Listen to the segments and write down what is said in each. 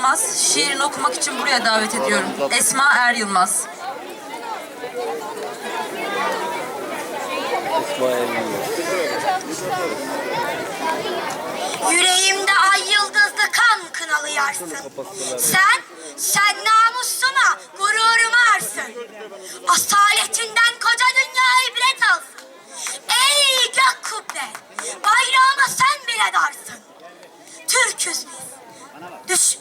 Yılmaz şiirini okumak için buraya davet ediyorum. Esma Er Yılmaz. Yüreğimde ay yıldızlı kan kınalı yarsın. Sen, sen namusuma, gururuma arsın. Asaletinden koca dünya ibret alsın. Ey gök kubbe, bayrağıma sen bile darsın. Türküz biz. Düş...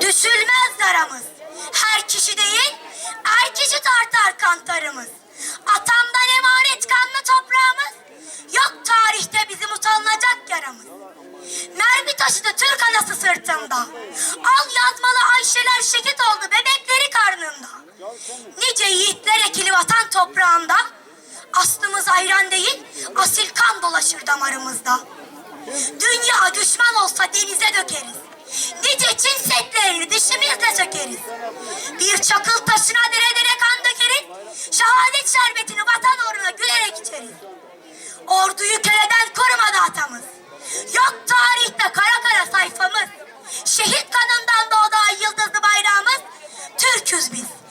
Düşülmez daramız. Her kişi değil, her kişi tartar kantarımız. Atamdan emanet kanlı toprağımız. Yok tarihte bizim utanılacak yaramız. Mermi taşıdı Türk anası sırtında. Al yazmalı Ayşeler şehit oldu bebekleri karnında. Nice yiğitler ekili vatan toprağında. Aslımız ayran değil, asil kan dolaşır damarımızda. Dünya düşman olsa denize dökeriz. Nice Çin setlerini dişimizle sökeriz. Bir çakıl taşına dere dere kan dökeriz. Şehadet şerbetini vatan uğruna gülerek içeriz. Orduyu köleden korumadı atamız. Yok tarihte kara kara sayfamız. Şehit kanından doğdu yıldızlı bayrağımız. Türküz biz.